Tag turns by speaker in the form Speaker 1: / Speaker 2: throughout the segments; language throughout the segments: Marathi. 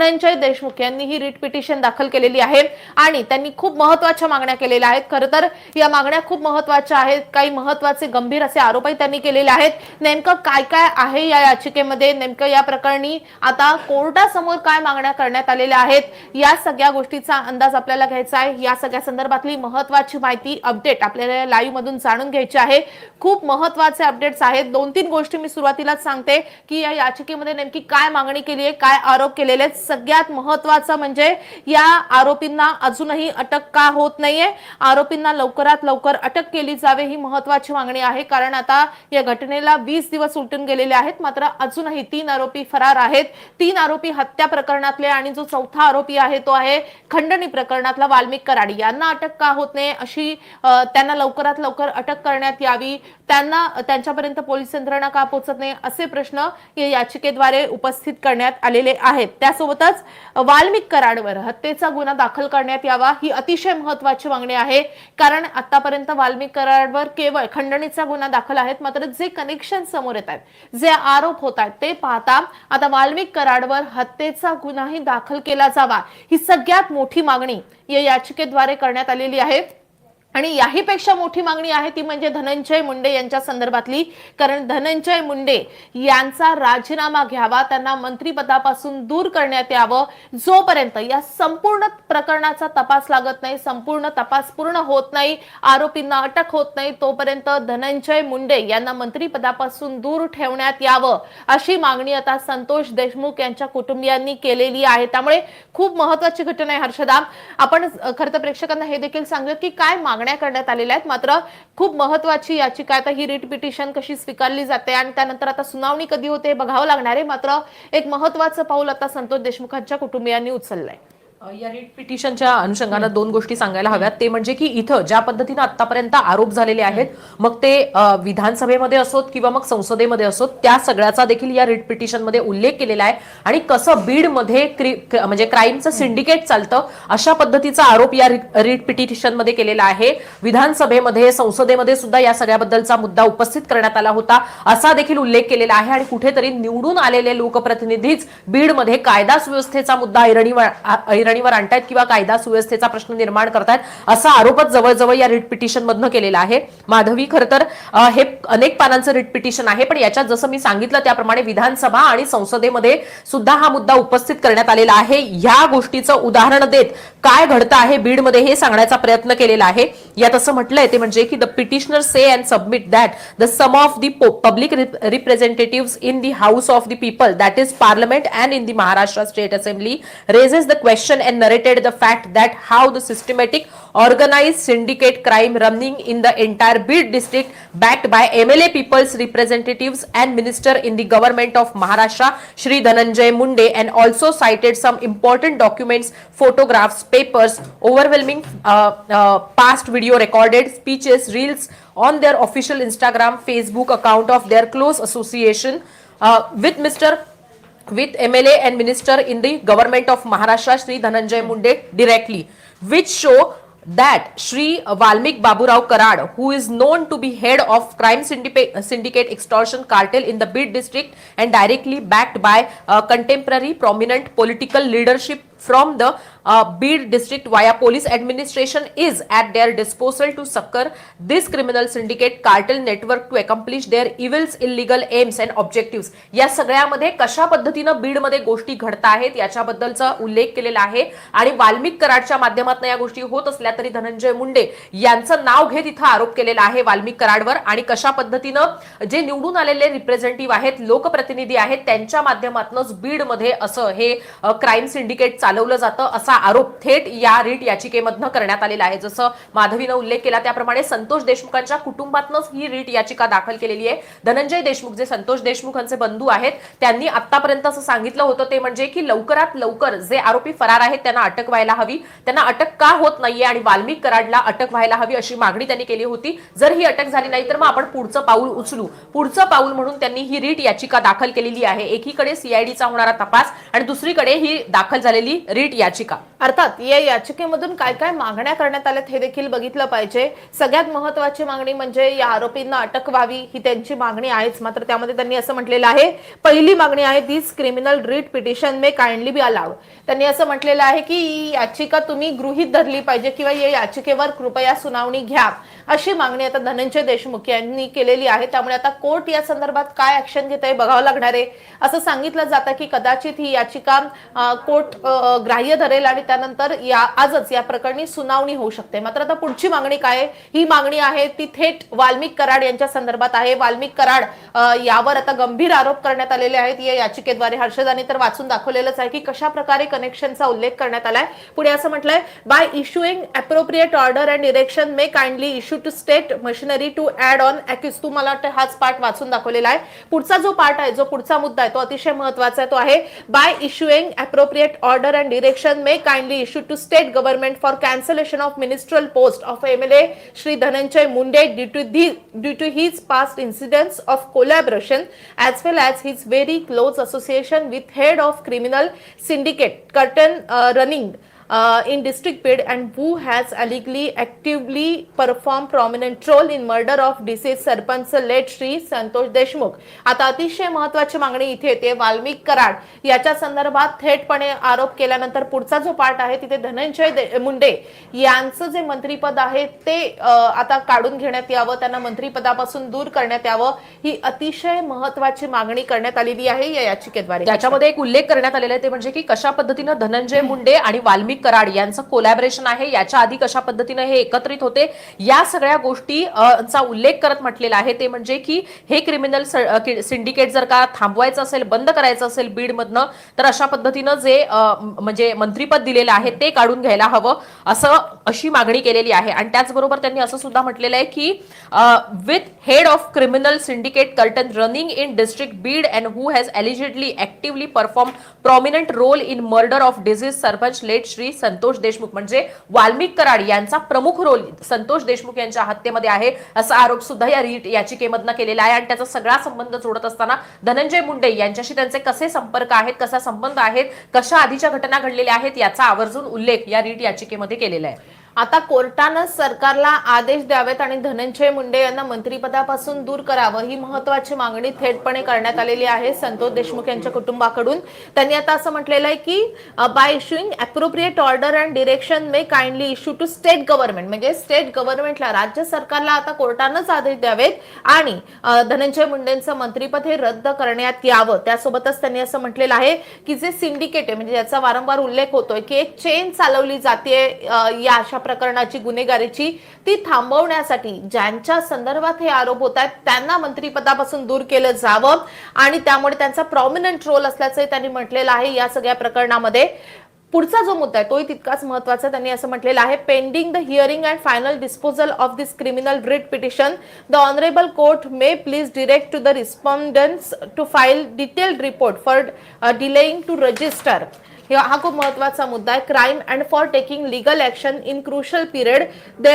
Speaker 1: धनंजय देशमुख यांनी ही रिट पिटिशन दाखल केलेली आहे आणि त्यांनी खूप महत्त्वाच्या मागण्या केलेल्या आहेत. खरं तर या मागण्या खूप महत्त्वाच्या आहेत. काही महत्त्वाचे गंभीर असे आरोपही त्यांनी केलेले आहेत. नेमकं काय काय आहे या याचिकेमध्ये? नेमकं या प्रकरणी आता कोर्टासमोर काय मागण्या करण्यात आलेल्या आहेत? या सगळ्या गोष्टीचा अंदाज आपल्याला घ्यायचा आहे. या सगळ्या संदर्भातली महत्वाची माहिती अपडेट आपल्याला लाईव्ह मधून जाणून घ्यायची आहे. खूप महत्त्वाचे अपडेट्स आहेत. दोन तीन गोष्टी मी सुरुवातीलाच सांगते की या याचिकेमध्ये नेमकी काय मागणी केली आहे काय आरोप केलेले आहेत सगळ्यात महत्वाचं म्हणजे या आरोपींना अजूनही अटक का होत नाहीये. आरोपींना लवकरात लवकर अटक केली जावे ही महत्वाची मागणी आहे. कारण आता या घटनेला वीस दिवस उलटून गेलेले आहेत. मात्र अजूनही तीन आरोपी फरार आहेत. तीन आरोपी हत्या प्रकरणातले आणि जो चौथा आरोपी आहे तो आहे खंडणी प्रकरणातला वाल्मिक कराडी. यांना अटक का होत नाही अशी त्यांना लवकरात लवकर अटक करण्यात यावी. त्यांना त्यांच्यापर्यंत पोलीस यंत्रणा का पोहोचत नाही असे प्रश्न या याचिकेद्वारे उपस्थित करण्यात आलेले आहेत. त्यासोबत सोबतच वाल्मिक कराडवर हत्येचा गुन्हा दाखल करण्यात यावा ही अतिशय महत्वाची मागणी आहे. कारण आतापर्यंत वाल्मिक कराडवर केवळ खंडणीचा गुन्हा दाखल आहेत मात्र जे कनेक्शन समोर येत आहेत जे आरोप होत आहेत ते पाहता आता वाल्मिक कराडवर हत्येचा गुन्हाही दाखल केला जावा ही सगळ्यात मोठी मागणी या याचिकेद्वारे करण्यात आलेली आहे. आणि याहीपेक्षा मोठी मागणी आहे ती म्हणजे धनंजय मुंडे यांच्या संदर्भातली. कारण धनंजय मुंडे यांचा राजीनामा घ्यावा त्यांना मंत्रिपदापासून दूर करण्यात यावं. जोपर्यंत या संपूर्ण प्रकरणाचा तपास लागत नाही संपूर्ण तपास पूर्ण होत नाही आरोपींना अटक होत नाही तोपर्यंत धनंजय मुंडे यांना मंत्रिपदापासून दूर ठेवण्यात यावं अशी मागणी आता संतोष देशमुख यांच्या कुटुंबियांनी केलेली आहे. त्यामुळे खूप महत्वाची घटना आहे हर्षदा. आपण खरं तर प्रेक्षकांना हे देखील सांगत की काय मागण्या करण्यात आलेल्या आहेत. मात्र खूप महत्वाची याचिका आता ही रिट पिटिशन कशी स्वीकारली जाते आणि त्यानंतर आता सुनावणी कधी होते बघावं लागणार आहे. मात्र एक महत्वाचं पाऊल आता संतोष देशमुखांच्या कुटुंबियांनी उचललंय.
Speaker 2: या रिट पिटिशनच्या अनुषंगानं दोन गोष्टी सांगायला हव्यात. ते म्हणजे की इथं ज्या पद्धतीनं आतापर्यंत आरोप झालेले आहेत मग ते विधानसभेमध्ये असोत किंवा मग संसदेमध्ये असोत त्या सगळ्याचा देखील या रिट पिटिशनमध्ये उल्लेख केलेला आहे. आणि कसं बीडमध्ये म्हणजे क्राईमचं सिंडिकेट चालतं अशा पद्धतीचा आरोप या रिट पिटिशनमध्ये केलेला आहे. विधानसभेमध्ये संसदेमध्ये सुद्धा या सगळ्याबद्दलचा मुद्दा उपस्थित करण्यात आला होता असा देखील उल्लेख केलेला आहे. आणि कुठेतरी निवडून आलेले लोकप्रतिनिधीच बीडमध्ये कायदा सुव्यवस्थेचा मुद्दा ऐरणीवर आ- आणतायत किंवा कायदा सुव्यवस्थेचा प्रश्न निर्माण करतायत असा आरोपच जवळजवळ या रिट पिटिशन मधनं केलेला आहे. माधवी खरं तर हे अनेक पानांचं रिट पिटिशन आहे पण याच्यात जसं मी सांगितलं त्याप्रमाणे विधानसभा आणि संसदेमध्ये सुद्धा हा मुद्दा उपस्थित करण्यात आलेला आहे. या गोष्टीचं उदाहरण देत काय घडतं आहे बीडमध्ये हे सांगण्याचा प्रयत्न केलेला आहे. यात असं म्हटलंय ते म्हणजे की the petitioner says and submit that the some of the public representative in the house of the people that is parliament and in the Maharashtra state assembly raises the question and narrated the fact that how the systematic organized syndicate crime running in the entire Bid district backed by MLA people's representatives and minister in the government of Maharashtra Shri Dhananjay Munde and also cited some important documents photographs papers overwhelming uh, uh, past video recorded speeches reels on their official Instagram Facebook account of their close association uh, with Mr with MLA and minister in the government of Maharashtra, Sri Dhananjay Munde directly, which show that Sri Valmik Baburao Karad, who is known to be head of crime syndicate, syndicate extortion cartel in the Bid district and directly backed by uh, contemporary prominent political leadership from the uh, Bid district via police administration is at their disposal to succor this criminal syndicate cartel network to accomplish their evils, illegal aims and objectives. या सगळ्यामध्ये कशा पद्धतीनं बीडमध्ये गोष्टी घडत आहेत याच्याबद्दलचा उल्लेख केलेला आहे आणि वाल्मिक कराडच्या माध्यमातून या गोष्टी होत असल्या तरी धनंजय मुंडे यांचं नाव घेत इथं आरोप केलेला आहे वाल्मिक कराडवर आणि कशा पद्धतीनं जे निवडून आलेले रिप्रेझेंटेटिव्ह आहेत लोकप्रतिनिधी आहेत त्यांच्या माध्यमातूनच बीडमध्ये असं हे क्राईम सिंडिकेट चालवलं जातं असा आरोप थेट या रीट याचिकेमधनं करण्यात आलेला आहे. जसं माधवीनं उल्लेख केला त्याप्रमाणे संतोष देशमुखांच्या कुटुंबातनंच ही रीट याचिका दाखल केलेली आहे. धनंजय देशमुख जे संतोष देशमुखांचे बंधू आहेत त्यांनी आतापर्यंत असं सांगितलं होतं ते म्हणजे की लवकरात लवकर जे आरोपी फरार आहेत त्यांना अटक व्हायला हवी. त्यांना अटक का होत नाहीये आणि वाल्मिक कराडला अटक व्हायला हवी अशी मागणी त्यांनी केली होती. जर ही अटक झाली नाही तर मग आपण पुढचं पाऊल उचलू. पुढचं पाऊल म्हणून त्यांनी ही रीट याचिका दाखल केलेली आहे. एकीकडे सीआयडीचा होणारा तपास आणि दुसरीकडे ही दाखल झालेली रीट याचिका.
Speaker 1: अर्थात या याचिकेमधून काय काय मागण्या करण्यात आल्यात हे देखील बघितलं पाहिजे. सगळ्यात महत्वाची मागणी म्हणजे या आरोपींना अटक व्हावी ही त्यांची मागणी आहेच. मात्र त्यामध्ये त्यांनी असं म्हटलेलं आहे पहिली मागणी आहे this criminal writ petition may kindly be allowed त्यांनी असं म्हटलेलं आहे की याचिका तुम्ही गृहीत धरली पाहिजे किंवा या याचिकेवर कृपया सुनावणी घ्या. अशी मागणी आता धनंजय देशमुख यांनी केलेली आहे. त्यामुळे आता कोर्ट या संदर्भात काय ऍक्शन घेत आहे बघावं लागणार आहे. असं सांगितलं जातं की कदाचित ही याचिका कोर्ट ग्राह्य धरेल आणि त्यानंतर या आजच या प्रकरणी सुनावणी होऊ शकते. मात्र आता पुढची मागणी काय ही मागणी आहे ती थेट वाल्मिक कराड यांच्या संदर्भात आहे. वाल्मिक कराड यावर आता गंभीर आरोप करण्यात आलेले आहेत. या याचिकेद्वारे हर्षदानी तर वाचून दाखवलेलंच आहे की कशा प्रकारे कनेक्शनचा उल्लेख करण्यात आलाय. पुढे असं म्हटलंय by issuing appropriate order and direction may kindly issue to state machinery to add on accused तू मला वाटतं हाच पार्ट वाचून दाखवलेला आहे. पुढचा जो पार्ट आहे जो पुढचा मुद्दा आहे तो अतिशय महत्त्वाचा आहे तो आहे by issuing appropriate order and direction may kindly issue to state government for cancellation of ministerial post of MLA Shri Dhananjay Munde due to due to his past incidents of collaboration as well as his very close association with head of criminal syndicate curtain running uh, Uh, in district paid and who has allegedly actively performed prominent role in murder of deceased sarpanch late Shri Santosh Deshmukh आता अतिशय महत्वाची मागणी इथे येते वाल्मिक कराड. याच्या संदर्भात थेटपणे आरोप केल्यानंतर पुढचा जो पार्ट आहे तिथे धनंजय दे- मुंडे यांचं जे मंत्रीपद आहे ते आता काढून घेण्यात यावं त्यांना मंत्रीपदापासून दूर करण्यात यावं ही अतिशय महत्वाची मागणी करण्यात आलेली आहे या याचिकेद्वारे.
Speaker 2: त्याच्यामध्ये एक उल्लेख करण्यात आलेला आहे ते म्हणजे की कशा पद्धतीनं धनंजय मुंडे आणि वाल्मिक कराड यांचं कोलॅबरेशन आहे. याच्या आधी कशा पद्धतीनं हे एकत्रित होते? या सगळ्या गोष्टी चा उल्लेख करत म्हटलेला आहे. ते म्हणजे की हे क्रिमिनल सिंडिकेट जर का थांबवायचं असेल बंद करायचं असेल बीडमधनं तर अशा पद्धतीनं जे म्हणजे मंत्रीपद दिलेलं आहे ते काढून घ्यायला हवं असं अशी मागणी केलेली आहे. आणि त्याचबरोबर त्यांनी असं सुद्धा म्हटलेलं आहे की with head of criminal syndicate curtain running in district Beed and who has allegedly actively perform prominent role in murder of deceased sarpanch late Shri Santosh Deshmukh. म्हणजे वाल्मिक कराड यांचा प्रमुख रोल संतोष देशमुख यांच्या हत्येमध्ये आहे असा आरोप सुद्धा या रीट याचिकेमधनं केलेला आहे. आणि त्याचा सगळा संबंध जोडत असताना धनंजय मुंडे यांच्याशी त्यांचे कसे संपर्क आहेत कसा संबंध आहेत कशा आधीच्या घटना घडलेल्या आहेत याचा आवर्जून उल्लेख या रीट याचिकेमध्ये केलेला आहे.
Speaker 1: आता कोर्टानं सरकारला आदेश द्यावेत आणि धनंजय मुंडे यांना मंत्रिपदापासून दूर करावं ही महत्वाची मागणी थेटपणे करण्यात आलेली आहे संतोष देशमुख यांच्या कुटुंबाकडून. त्यांनी आता असं म्हटलेलं आहे की by issuing appropriate order and direction may kindly issue to state government म्हणजे स्टेट गव्हर्नमेंटला राज्य सरकारला आता कोर्टानंच आदेश द्यावेत आणि धनंजय मुंडेंचं मंत्रिपद हे रद्द करण्यात यावं. त्यासोबतच त्यांनी असं म्हटलेलं आहे की जे सिंडिकेट आहे म्हणजे याचा वारंवार उल्लेख होतोय की एक चेन चालवली जाते या अशा प्रकरणाची गुन्हेगारीची ती थांबवण्यासाठी ज्यांच्या संदर्भात हे आरोप होत आहेत त्यांना मंत्रीपदापासून दूर केलं जावं आणि त्यामुळे त्यांचा प्रॉमिनंट रोल असल्याचं त्यांनी म्हटलेलं आहे. या सगळ्या प्रकरणामध्ये पुढचा जो मुद्दा आहे तोही तितकाच महत्त्वाचा त्यांनी असं म्हटलेलं आहे. Pending the hearing and final disposal of this criminal writ petition the honourable court may please direct to the respondents to file detailed report for delaying to register हा खूप महत्त्वाचा मुद्दा आहे. Crime and for taking legal action in crucial period they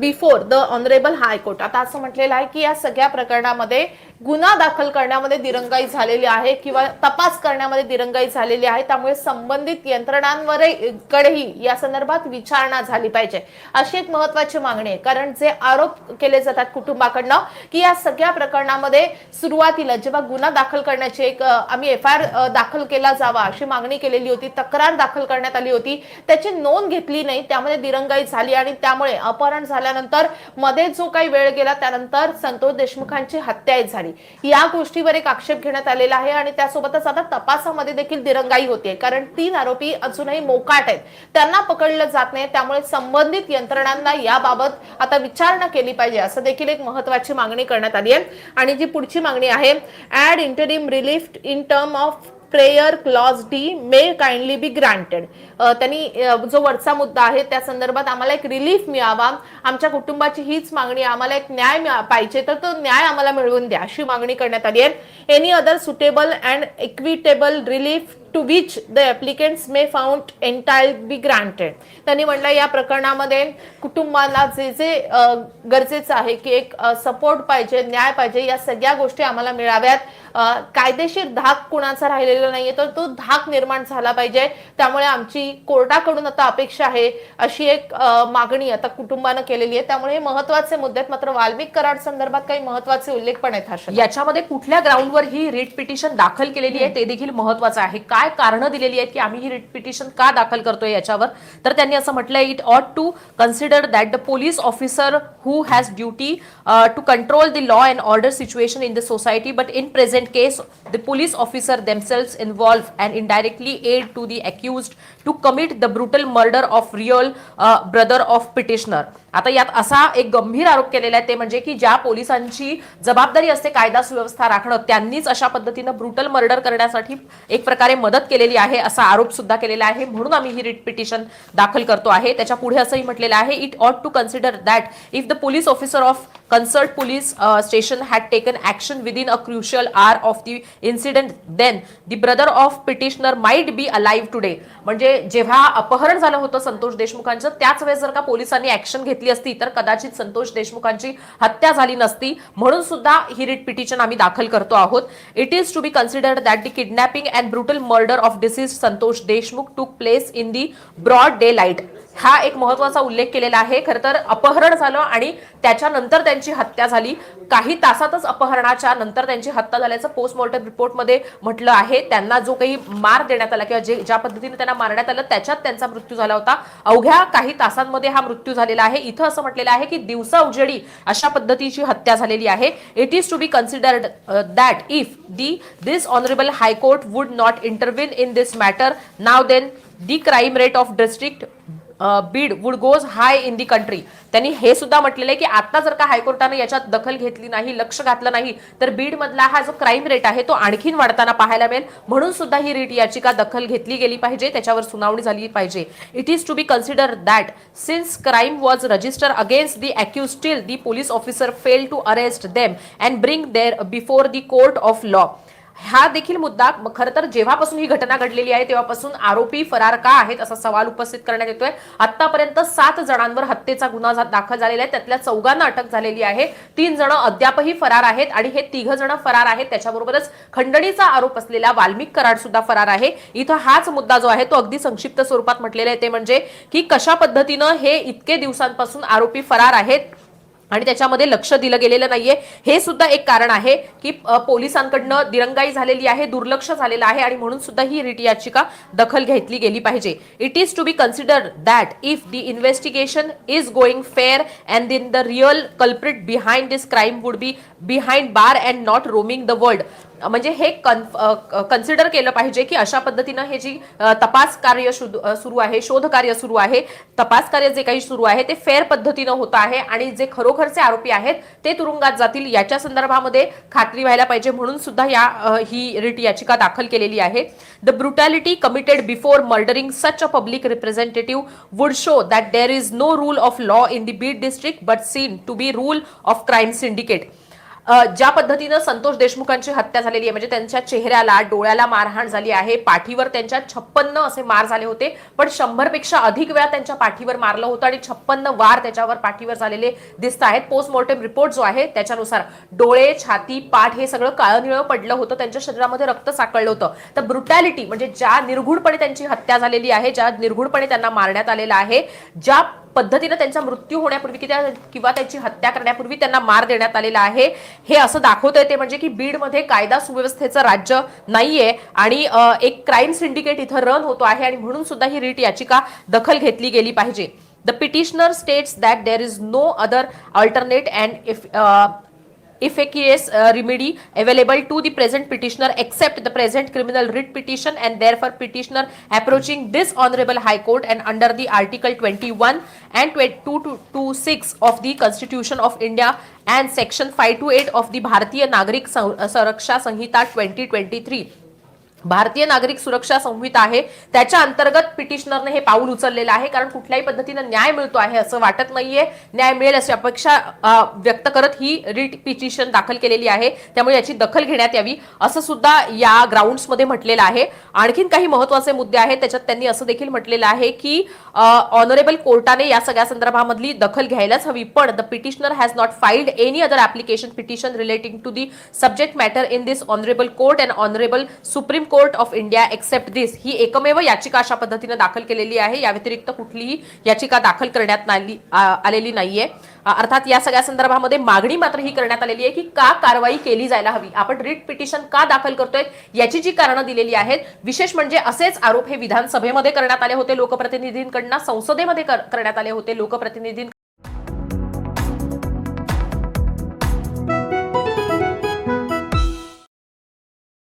Speaker 1: before the honourable high court आता असं म्हटलेलं आहे की या सगळ्या प्रकरणामध्ये गुन्हा दाखल करण्यामध्ये दिरंगाई झालेली आहे किंवा तपास करण्यामध्ये दिरंगाई झालेली आहे त्यामुळे संबंधित यंत्रणांवर कडेही या संदर्भात विचारणा झाली पाहिजे. अशी एक महत्वाची मागणी आहे कारण जे आरोप केले जातात कुटुंबाकडनं की या सगळ्या प्रकरणामध्ये सुरुवातीला जेव्हा गुन्हा दाखल करण्याची एक आम्ही एफ आय आर दाखल केला जावा अशी मागणी केलेली होती तक्रार दाखल करण्यात आली होती त्याची नोंद घेतली नाही त्यामध्ये दिरंगाई झाली आणि त्यामुळे अपहरण झाल्यानंतरमध्ये जो काही वेळ गेला त्यानंतर संतोष देशमुखांची हत्याही झाली. या गोष्टीवर एक आक्षेप घेण्यात आलेला आहे आणि त्यासोबतच आता तपासामध्ये देखील दिरंगाई होते कारण तीन आरोपी अजूनही मोकाट आहेत. त्यांना पकडलं जात नाही त्यामुळे संबंधित यंत्रणांना याबाबत आता विचारणा केली पाहिजे असं देखील एक महत्वाची मागणी करण्यात आली आहे. आणि जी पुढची मागणी आहे ad interim relief in term of prayer clause D may kindly be granted त्यांनी जो वरचा मुद्दा आहे त्या संदर्भात आम्हाला एक रिलीफ मिळावा. आमच्या कुटुंबाची हीच मागणी आम्हाला एक न्याय मिळा- पाहिजे तर तो न्याय आम्हाला मिळवून द्या अशी मागणी करण्यात आली आहे. Any other suitable and equitable relief to which the applicants may found entitle be granted त्यांनी म्हटलं या प्रकरणामध्ये कुटुंबाला जे जे गरजेचं आहे की एक सपोर्ट पाहिजे न्याय पाहिजे या सगळ्या गोष्टी आम्हाला मिळाव्यात. कायदेशीर धाक कुणाचा राहिलेला नाहीये तर तो धाक निर्माण झाला पाहिजे. त्यामुळे आमची कोर्टाकडून आता अपेक्षा आहे अशी एक मागणी आता कुटुंबानं केलेली आहे. त्यामुळे हे महत्त्वाचे मुद्दे आहेत. मात्र वाल्मिक कराड संदर्भात काही महत्त्वाचे उल्लेख पण आहेत
Speaker 2: याच्यामध्ये कुठल्या ग्राउंडवर ही रिट पिटिशन दाखल केलेली आहे ते देखील महत्वाचं आहे. काय काय कारण दिलेली आहेत की आम्ही ही रिट पिटिशन का दाखल करतोय याच्यावर? तर त्यांनी असं म्हटलंय it ought to consider that the police officer who has duty to control the law and order situation in the society but in present case the police officer themselves involve and indirectly aid to the accused to commit the brutal murder of real brother of petitioner आता यात असा एक गंभीर आरोप केलेला आहे ते म्हणजे की ज्या पोलिसांची जबाबदारी असते कायदा सुव्यवस्था राखणं त्यांनीच अशा पद्धतीनं ब्रुटल मर्डर करण्यासाठी एक प्रकारे मदत केलेली आहे असा आरोप सुद्धा केलेला आहे. म्हणून आम्ही ही रिट पिटिशन दाखल करतो आहे. त्याच्या पुढे असंही म्हटलेलं आहे it ought to consider that if the police officer of concerned uh, station had taken action within a crucial hour of the incident then the brother of petitioner might be alive today म्हणजे जेव्हा अपहरण झालं होतं संतोष देशमुखांचं त्याच वेळेस जर का पोलिसांनी ऍक्शन घेतली असती तर कदाचित संतोष देशमुखांची हत्या झाली नसती. म्हणून सुद्धा ही रिट पिटिशन आम्ही दाखल करतो आहोत. It is to be considered that the kidnapping and brutal murder of deceased Santosh Deshmukh took place in the broad daylight हा एक महत्त्वाचा उल्लेख केलेला आहे. खरं तर अपहरण झालं आणि त्याच्यानंतर त्यांची हत्या झाली. काही तासातच अपहरणाच्या नंतर त्यांची हत्या झाल्याचं पोस्टमॉर्टम रिपोर्टमध्ये म्हटलं आहे. त्यांना जो काही मार देण्यात आला किंवा जे ज्या पद्धतीने त्यांना मारण्यात आलं त्याच्यात त्यांचा मृत्यू झाला होता. अवघ्या काही तासांमध्ये हा मृत्यू झालेला आहे. इथं असं म्हटलेलं आहे की दिवसा उजेडी अशा पद्धतीची हत्या झालेली आहे. It is to be considered that if the this honourable high court would not intervene in this matter now then the crime rate of district Beed would goes high in the country. त्यांनी हे सुद्धा म्हटलेलं आहे की आता जर का हायकोर्टाने याच्यात दखल घेतली नाही लक्ष घातलं नाही तर बीडमधला हा जो क्राईम रेट आहे तो आणखीन वाढताना पाहायला मिळेल. म्हणून सुद्धा ही रीट याचिका दखल घेतली गेली पाहिजे त्याच्यावर सुनावणी झाली पाहिजे. It is to be consider that since crime was register against the accused still the police officer fail to arrest them and bring there before the court of law हा देखील मुद्दा खरं तर जेव्हापासून ही घटना घडलेली आहे तेव्हापासून आरोपी फरार का आहेत असा सवाल उपस्थित करण्यात येतोय. आतापर्यंत सात जणांवर हत्येचा गुन्हा दाखल झालेला आहे. त्यातल्या चौघांना अटक झालेली आहे. तीन जण अद्यापही फरार आहेत आणि हे तिघ जण फरार आहेत. त्याच्याबरोबरच खंडणीचा आरोप असलेला वाल्मिक कराड सुद्धा फरार आहे. इथं हाच मुद्दा जो आहे तो अगदी संक्षिप्त स्वरूपात म्हटलेला आहे. ते म्हणजे की कशा पद्धतीनं हे इतके दिवसांपासून आरोपी फरार आहेत आणि त्याच्यामध्ये लक्ष दिलं गेलेलं नाहीये. हे सुद्धा एक कारण आहे की पोलिसांकडनं दिरंगाई झालेली आहे दुर्लक्ष झालेलं आहे आणि म्हणून सुद्धा ही रिट याचिका दखल घेतली गेली पाहिजे. It is to be consider that if the investigation is going fair and then the real culprit behind this crime would be behind bar and not roaming the world म्हणजे हे कन्सिडर केलं पाहिजे की अशा पद्धतीनं हे जी तपास कार्य सुरू आहे शोध कार्य सुरू आहे तपास कार्य जे काही सुरू आहे ते फेअर पद्धतीनं होत आहे आणि जे खरोखरचे आरोपी आहेत ते तुरुंगात जातील याच्या संदर्भामध्ये खात्री व्हायला पाहिजे म्हणून सुद्धा या ही रिट याचिका दाखल केलेली आहे. The brutality committed before murdering such a public representative would show that there is no rule of law in the Beed district but seen to be rule of crime syndicate ज्या पद्धतीनं संतोष देशमुखांची हत्या झालेली आहे म्हणजे त्यांच्या चेहऱ्याला डोळ्याला मारहाण झाली आहे पाठीवर त्यांच्या छप्पन्न असे मार झाले होते पण शंभरपेक्षा अधिक वेळा त्यांच्या पाठीवर मारलं होतं आणि छप्पन्न वार त्याच्यावर पाठीवर झालेले दिसत आहेत. पोस्टमॉर्टम रिपोर्ट जो आहे त्याच्यानुसार डोळे छाती पाठ हे सगळं काळं निळं पडलं होतं त्यांच्या शरीरामध्ये रक्त साकळलं होतं. तर ब्रुटॅलिटी म्हणजे ज्या निर्घुणपणे त्यांची हत्या झालेली आहे ज्या निर्घुणपणे त्यांना मारण्यात आलेलं आहे ज्या पद्धतीनं त्यांचा मृत्यू होण्यापूर्वी की त्या- किंवा त्यांची हत्या करण्यापूर्वी त्यांना मार देण्यात आलेला आहे. हे असं दाखवतंय ते म्हणजे की बीडमध्ये कायदा सुव्यवस्थेचं राज्य नाहीये आणि एक क्राईम सिंडिकेट इथं रन होतो आहे आणि म्हणून सुद्धा ही रीट याचिका दखल घेतली गेली पाहिजे. The petitioner states that there is no other alternate and if efficacious uh, remedy available to the present petitioner except the present criminal writ petition and therefore petitioner approaching this honorable high court and under the article 21 and 2226 of the constitution of india and section 528 of the bharatiya nagrik uh, saraksha sanhita 2023 भारतीय नागरिक सुरक्षा संहिता आहे. त्याच्या अंतर्गत पिटिशनरने हे पाऊल उचललेलं आहे. कारण कुठल्याही पद्धतीनं न्याय मिळतो आहे असं वाटत नाहीये. न्याय मिळेल अशी अपेक्षा व्यक्त करत ही रिट पिटिशन दाखल केलेली आहे. त्यामुळे याची दखल घेण्यात यावी असं सुद्धा या ग्राउंड्समध्ये म्हटलेलं आहे. आणखीन काही महत्त्वाचे मुद्दे आहेत. त्याच्यात त्यांनी असं देखील म्हटलेलं आहे की ऑनरेबल कोर्टाने या सगळ्या संदर्भामधली दखल घ्यायलाच हवी. पण the petitioner has not filed any other application petition relating to the subject matter in this honourable court and honourable supreme court of India except this ही एकमेव याचिका अशा पद्धतीने दाखल केलेली आहे. या व्यतिरिक्त कुठलीही याचिका दाखल करण्यात आलेली नाहीये. अर्थात या सगळ्या संदर्भामध्ये मागणी मात्र ही करण्यात आलेली आहे की का कारवाई केली जायला हवी. आपण रिट पिटिशन का दाखल करतोय याची जी कारणं दिलेली आहेत विशेष म्हणजे असेच आरोप हे विधानसभेमध्ये करण्यात आले होते लोकप्रतिनिधींकडनं संसदेमध्ये करण्यात आले होते लोकप्रतिनिधी